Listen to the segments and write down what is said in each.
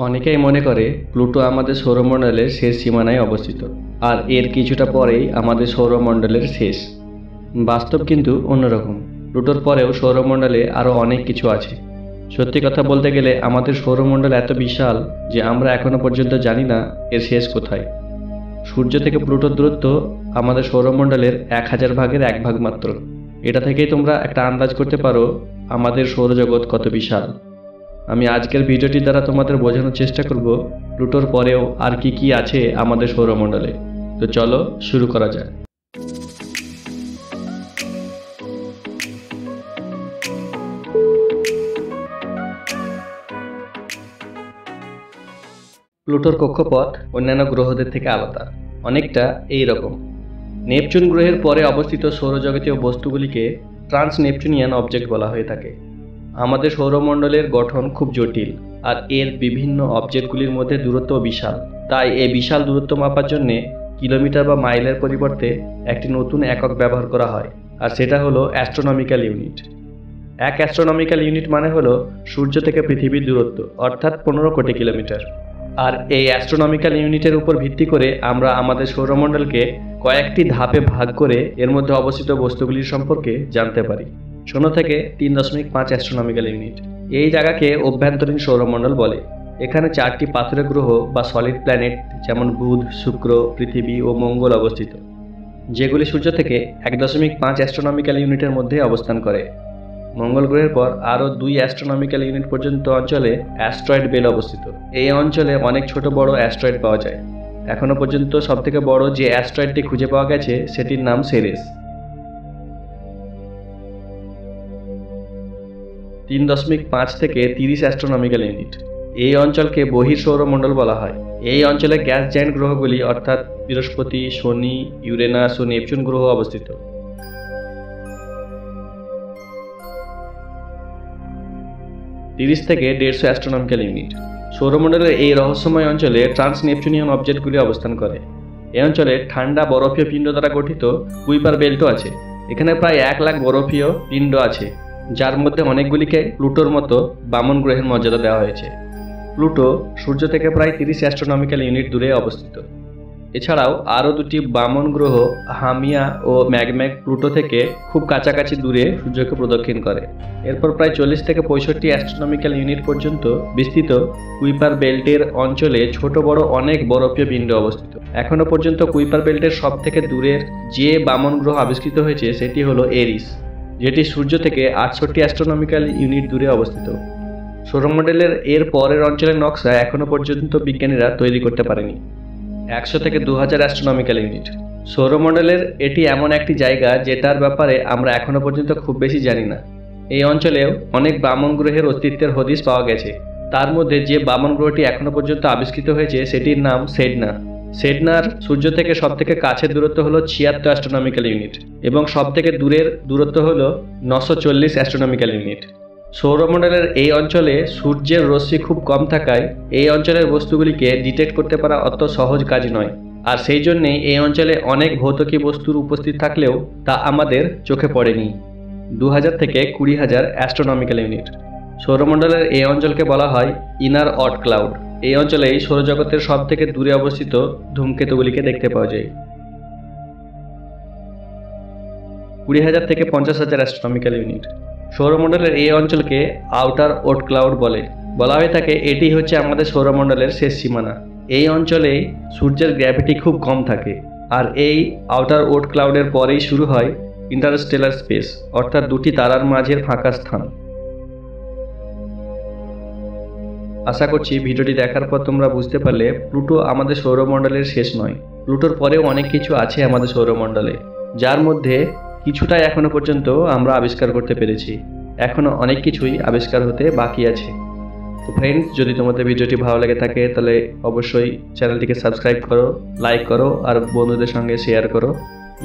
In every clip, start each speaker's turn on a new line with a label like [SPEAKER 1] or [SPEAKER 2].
[SPEAKER 1] অনেকেই মনে করে প্লুটো আমাদের সৌরমণ্ডলের শেষ সীমানায় অবস্থিত, আর এর কিছুটা পরেই আমাদের সৌরমণ্ডলের শেষ। বাস্তব কিন্তু অন্যরকম। প্লুটোর পরেও সৌরমণ্ডলে আরও অনেক কিছু আছে। সত্যি কথা বলতে গেলে আমাদের সৌরমণ্ডল এত বিশাল যে আমরা এখনও পর্যন্ত জানি না এর শেষ কোথায়। সূর্য থেকে প্লুটোর দূরত্ব আমাদের সৌরমণ্ডলের এক হাজার ভাগের এক ভাগ মাত্র। এটা থেকেই তোমরা একটা আন্দাজ করতে পারো আমাদের সৌরজগৎ কত বিশাল। আমি আজকের ভিডিওটি দ্বারা তোমাদের বোঝানোর চেষ্টা করব প্লুটোর পরেও আর কি কি আছে আমাদের সৌরমণ্ডলে। তো চলো শুরু করা যাক। প্লুটোর কক্ষপথ অন্যান্য গ্রহদের থেকে আলাদা, অনেকটা এই রকম নেপচুন গ্রহের পরে অবস্থিত সৌরজগতীয় বস্তুগুলিকে ট্রান্স নেপচুনিয়ান অবজেক্ট বলা হয়ে থাকে। আমাদের সৌরমণ্ডলের গঠন খুব জটিল আর এর বিভিন্ন অবজেক্টগুলির মধ্যে দূরত্ব বিশাল। তাই এই বিশাল দূরত্ব মাপার জন্যে কিলোমিটার বা মাইলের পরিবর্তে একটি নতুন একক ব্যবহার করা হয়, আর সেটা হলো অ্যাস্ট্রোনমিক্যাল ইউনিট এক অ্যাস্ট্রোনমিক্যাল ইউনিট মানে হলো সূর্য থেকে পৃথিবীর দূরত্ব, অর্থাৎ পনেরো কোটি কিলোমিটার। আর এই অ্যাস্ট্রোনমিক্যাল ইউনিটের উপর ভিত্তি করে আমরা আমাদের সৌরমণ্ডলকে কয়েকটি ধাপে ভাগ করে এর মধ্যে অবস্থিত বস্তুগুলির সম্পর্কে জানতে পারি। শূন্য থেকে তিন দশমিক পাঁচ অ্যাস্ট্রোনমিক্যাল ইউনিট। এই জায়গাকে অভ্যন্তরীণ সৌরমণ্ডল বলে। এখানে চারটি পাথরের গ্রহ বা সলিড প্ল্যানেট যেমন বুধ, শুক্র, পৃথিবী ও মঙ্গল অবস্থিত, যেগুলি সূর্য থেকে এক দশমিক পাঁচ অ্যাস্ট্রোনমিক্যাল ইউনিটের মধ্যে অবস্থান করে। মঙ্গল গ্রহের পর আরও দুই অ্যাস্ট্রোনমিক্যাল ইউনিট পর্যন্ত অঞ্চলে অ্যাস্ট্রয়েড বেল অবস্থিত। এই অঞ্চলে অনেক ছোট বড় অ্যাস্ট্রয়েড পাওয়া যায়। এখনও পর্যন্ত সবথেকে বড় যে অ্যাস্ট্রয়েডটি খুঁজে পাওয়া গেছে, সেটির নাম সেরেস। তিন দশমিক পাঁচ থেকে তিরিশ অ্যাস্ট্রোনমিক্যাল ইউনিট এই অঞ্চলকে বহির সৌরমণ্ডল বলা হয়। এই অঞ্চলে গ্যাস জায়েন্ট গ্রহগুলি অর্থাৎ বৃহস্পতি, শনি, ইউরেনাস ও নেপচুন গ্রহ অবস্থিত। তিরিশ থেকে দেড়শো অ্যাস্ট্রোনমিক্যাল ইউনিট সৌরমণ্ডলের এই রহস্যময় অঞ্চলে ট্রান্স নেপচুনিয়ান অবজেক্টগুলি অবস্থান করে। এই অঞ্চলে ঠান্ডা বরফীয় পিণ্ড দ্বারা গঠিত কুইপার বেল্টও আছে। এখানে প্রায় এক লাখ বরফীয় পিণ্ড আছে। যার মধ্যে অনেকগুলিকে প্লুটোর মতো বামন গ্রহের মর্যাদা দেওয়া হয়েছে। প্লুটো সূর্য থেকে প্রায় তিরিশ অ্যাস্ট্রোনমিক্যাল ইউনিট দূরে অবস্থিত। এছাড়াও আরও দুটি বামন গ্রহ হামিয়া ও ম্যাগম্যাগ প্লুটো থেকে খুব কাছাকাছি দূরে সূর্যকে প্রদক্ষিণ করে। এরপর প্রায় চল্লিশ থেকে পঁয়ষট্টি অ্যাস্ট্রোনমিক্যাল ইউনিট পর্যন্ত বিস্তৃত কুইপার বেল্টের অঞ্চলে ছোট বড় অনেক বরফীয় পিণ্ড অবস্থিত। এখনও পর্যন্ত কুইপার বেল্টের সব থেকে দূরের যে বামন গ্রহ আবিষ্কৃত হয়েছে, সেটি হলো এরিস। যেটি সূর্য থেকে আটষট্টি অ্যাস্ট্রোনমিক্যাল ইউনিট দূরে অবস্থিত। সৌরমণ্ডলের এর পরের অঞ্চলের নকশা এখনও পর্যন্ত বিজ্ঞানীরা তৈরি করতে পারেনি। একশো থেকে দু হাজার অ্যাস্ট্রোনমিক্যাল ইউনিট সৌরমণ্ডলের এটি এমন একটি জায়গা যেটার ব্যাপারে আমরা এখনও পর্যন্ত খুব বেশি জানি না। এই অঞ্চলেও অনেক বামন গ্রহের অস্তিত্বের হদিশ পাওয়া গেছে। তার মধ্যে যে বামন গ্রহটি এখনও পর্যন্ত আবিষ্কৃত হয়েছে, সেটির নাম সেডনা। সেডনার সূর্য থেকে সব থেকে কাছের দূরত্ব হলো ছিয়াত্তর অ্যাস্ট্রোনমিক্যাল ইউনিট এবং সব থেকে দূরের দূরত্ব হলো নশো চল্লিশ অ্যাস্ট্রোনমিক্যাল ইউনিট সৌরমণ্ডলের এই অঞ্চলে সূর্যের রশ্মি খুব কম থাকায় এই অঞ্চলের বস্তুগুলিকে ডিটেক্ট করতে পারা অত সহজ কাজ নয়। আর সেই জন্যেই এই অঞ্চলে অনেক ভৌতকী বস্তুর উপস্থিত থাকলেও তা আমাদের চোখে পড়েনি। দু হাজার থেকে কুড়ি হাজার অ্যাস্ট্রোনমিক্যাল ইউনিট সৌরমণ্ডলের এই অঞ্চলকে বলা হয় ইনার অট ক্লাউড এই অঞ্চলেই সৌরজগতের সব থেকে দূরে অবস্থিত ধূমকেতুগুলিকে দেখতে পাওয়া যায়। কুড়ি হাজার থেকে পঞ্চাশ হাজার অ্যাস্ট্রোনমিক্যাল ইউনিট সৌরমণ্ডলের এই অঞ্চলকে আউটার ওট ক্লাউড বলে। বলা হয়ে থাকে এটি হচ্ছে আমাদের সৌরমণ্ডলের শেষ সীমানা। এই অঞ্চলে সূর্যের গ্র্যাভিটি খুব কম থাকে। আর এই আউটার ওট ক্লাউডের পরেই শুরু হয় ইন্টারস্টেলার স্পেস অর্থাৎ দুটি তারার মাঝের ফাঁকা স্থান। আশা করছি ভিডিওটি দেখার পর তোমরা বুঝতে পারলে প্লুটো আমাদের সৌরমণ্ডলের শেষ নয়। প্লুটোর পরেও অনেক কিছু আছে আমাদের সৌরমণ্ডলে, যার মধ্যে কিছুটাই এখনও পর্যন্ত আমরা আবিষ্কার করতে পেরেছি। এখনও অনেক কিছুই আবিষ্কার হতে বাকি আছে। তো ফ্রেন্ডস যদি তোমাদের ভিডিওটি ভালো লেগে থাকে, তাহলে অবশ্যই চ্যানেলটিকে সাবস্ক্রাইব করো লাইক করো, আর বন্ধুদের সঙ্গে শেয়ার করো।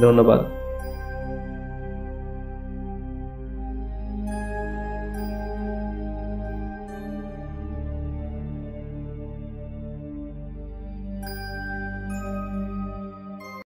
[SPEAKER 1] ধন্যবাদ।